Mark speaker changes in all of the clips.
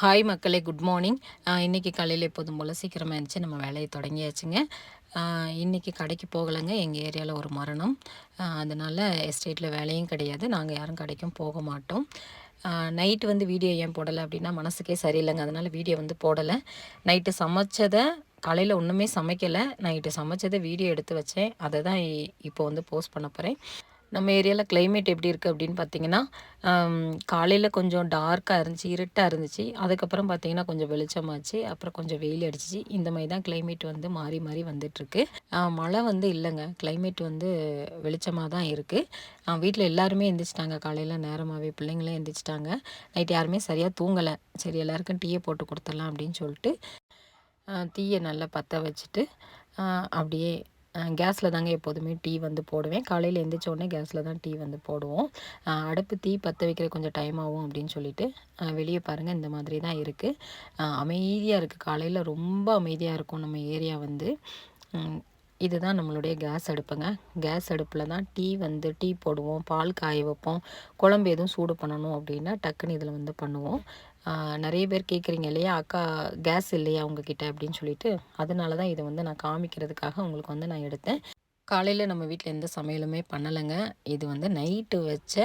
Speaker 1: Hi மக்களே good morning இன்றைக்கி காலையில் எப்போதும் போல் சீக்கிரமாக இருந்துச்சு நம்ம வேலையை தொடங்கியாச்சுங்க. இன்றைக்கி கடைக்கு போகலைங்க. எங்கள் ஏரியாவில் ஒரு மரணம். அதனால் எஸ்டேட்டில் வேலையும் கிடையாது. நாங்கள் யாரும் கடைக்கும் போக மாட்டோம். நைட்டு வந்து வீடியோ ஏன் போடலை அப்படின்னா மனசுக்கே சரியில்லைங்க. அதனால் வீடியோ வந்து போடலை. நைட்டு சமைச்சதை காலையில் ஒன்றுமே சமைக்கலை. நைட்டு சமைச்சதை வீடியோ எடுத்து வச்சேன். அதை தான் இப்போ வந்து போஸ்ட் பண்ண போகிறேன் நம்ம ஏரியாவில் கிளைமேட் எப்படி இருக்குது அப்படின்னு பார்த்தீங்கன்னா காலையில் கொஞ்சம் டார்க்காக இருந்துச்சு இருட்டாக இருந்துச்சு. அதுக்கப்புறம் பார்த்தீங்கன்னா கொஞ்சம் வெளிச்சமாச்சு. அப்புறம் கொஞ்சம் வெயில் அடிச்சிச்சு. இந்த மாதிரி தான் கிளைமேட் வந்து மாறி மாறி வந்துட்டுருக்கு மழை வந்து இல்லைங்க. கிளைமேட் வந்து வெளிச்சமாக தான் இருக்குது வீட்டில் எல்லாருமே எந்திரிச்சிட்டாங்க. காலையில் நேரமாகவே பிள்ளைங்களே எந்திரிச்சிட்டாங்க. நைட் யாருமே சரியாக தூங்கலை. சரி எல்லாருக்கும் டீயை போட்டு கொடுத்துடலாம் அப்படின்னு சொல்லிட்டு தீயை நல்லா பற்ற வச்சுட்டு அப்படியே கேஸில் தாங்க எப்போதுமே டீ வந்து போடுவேன். காலையில் எந்திரிச்சோடனே கேஸில் தான் டீ வந்து போடுவோம். அடுப்பு தீ பற்ற வைக்கிற கொஞ்சம் டைம் ஆகும் அப்படின்னு சொல்லிட்டு வெளியே பாருங்கள் இந்த மாதிரி தான் இருக்குது அமைதியாக இருக்குது காலையில் ரொம்ப அமைதியாக இருக்கும் நம்ம ஏரியா வந்து. இதுதான் நம்மளுடைய கேஸ் அடுப்புங்க. கேஸ் அடுப்பில் தான் டீ வந்து டீ போடுவோம் பால் காய வைப்போம் குழம்பு எதுவும் சூடு பண்ணணும் அப்படின்னா டக்குன்னு இதில் வந்து பண்ணுவோம். நிறைய பேர் கேட்குறீங்க இல்லையா அக்கா கேஸ் இல்லையா உங்ககிட்ட அப்படின்னு சொல்லிட்டு. அதனால தான் இதை வந்து நான் காமிக்கிறதுக்காக உங்களுக்கு வந்து நான் எடுத்தேன். காலையில் நம்ம வீட்டில் எந்த சமையலுமே பண்ணலைங்க. இது வந்து நைட்டு வச்ச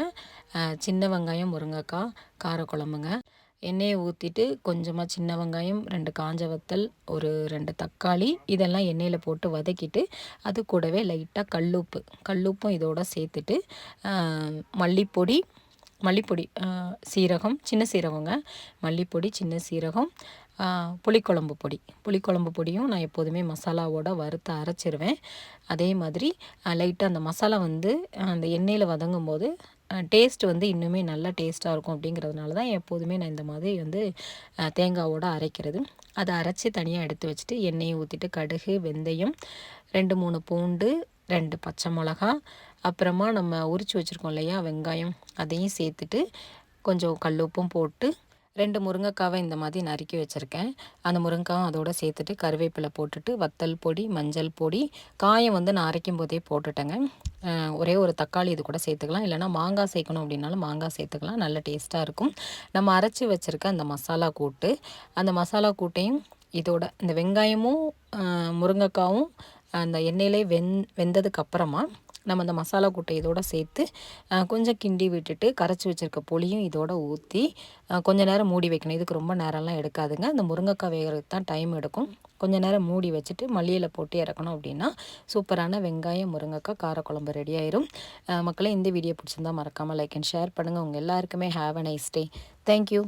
Speaker 1: சின்ன வெங்காயம் முருங்கைக்காய் காரக்குழம்புங்க. எண்ணெயை ஊற்றிட்டு கொஞ்சமாக சின்ன வெங்காயம் ரெண்டு காஞ்ச வத்தல் ஒரு ரெண்டு தக்காளி இதெல்லாம் எண்ணெயில் போட்டு வதக்கிட்டு அது கூடவே லைட்டாக கல்லுப்பு. கல்லுப்பும் இதோட சேர்த்துட்டு மல்லிப்பொடி மல்லிப்பொடி சீரகம் சின்ன சீரகங்க மல்லிப்பொடி சின்ன சீரகம் புளிக்குழம்பு பொடி. புளிக்குழம்பு பொடியும் நான் எப்போதுமே மசாலாவோட வறுத்து அரைச்சிருவேன். அதே மாதிரி லைட்டாக அந்த மசாலா வந்து அந்த எண்ணெயில் வதங்கும் போது டேஸ்ட் வந்து இன்னுமே நல்லா டேஸ்ட்டாக இருக்கும் அப்படிங்கிறதுனால தான் எப்போதுமே நான் இந்த மாதிரி வந்து தேங்காவோடு அரைக்கிறது. அதை அரைச்சி தனியாக எடுத்து வச்சுட்டு எண்ணெயை ஊற்றிட்டு கடுகு வெந்தயம் ரெண்டு மூணு பூண்டு ரெண்டு பச்சை மிளகா அப்புறமா நம்ம உரித்து வச்சுருக்கோம் இல்லையா வெங்காயம் அதையும் சேர்த்துட்டு கொஞ்சம் கல் உப்பும் போட்டு ரெண்டு முருங்கைக்காவை இந்த மாதிரி நறுக்கி வச்சுருக்கேன். அந்த முருங்கைக்காவும் அதோடு சேர்த்துட்டு கருவேப்பிலை போட்டுட்டு வத்தல் பொடி மஞ்சள் பொடி காயம் வந்து நான் அரைக்கும் போதே போட்டுட்டேங்க. ஒரே ஒரு தக்காளி இது கூட சேர்த்துக்கலாம். இல்லைனா மாங்காய் சேர்க்கணும் அப்படின்னாலும் மாங்காய் சேர்த்துக்கலாம். நல்ல டேஸ்ட்டாக இருக்கும். நம்ம அரைச்சி வச்சுருக்க அந்த மசாலா கூட்டு அந்த மசாலா கூட்டையும் இதோட இந்த வெங்காயமும் முருங்கைக்காவும் அந்த எண்ணெயிலே வெந் வெந்ததுக்கு அப்புறமா நம்ம அந்த மசாலா கூட்டை இதோட சேர்த்து கொஞ்சம் கிண்டி விட்டுட்டு கரைச்சி வச்சுருக்க புளியும் இதோட ஊற்றி கொஞ்சம் நேரம் மூடி வைக்கணும். இதுக்கு ரொம்ப நேரம்லாம் எடுக்காதுங்க. அந்த முருங்கைக்காய் வேகிறதுக்கு தான் டைம் எடுக்கும். கொஞ்சம் நேரம் மூடி வச்சுட்டு மல்லியில் போட்டு இறக்கணும் அப்படின்னா சூப்பரான வெங்காயம் முருங்கைக்காய் காரக்குழம்பு ரெடி ஆயிரும். மக்களே இந்த வீடியோ பிடிச்சிருந்தா மறக்காமல் லைக் அண்ட் ஷேர் பண்ணுங்கள் உங்கள் எல்லாருக்குமே have a nice day thank you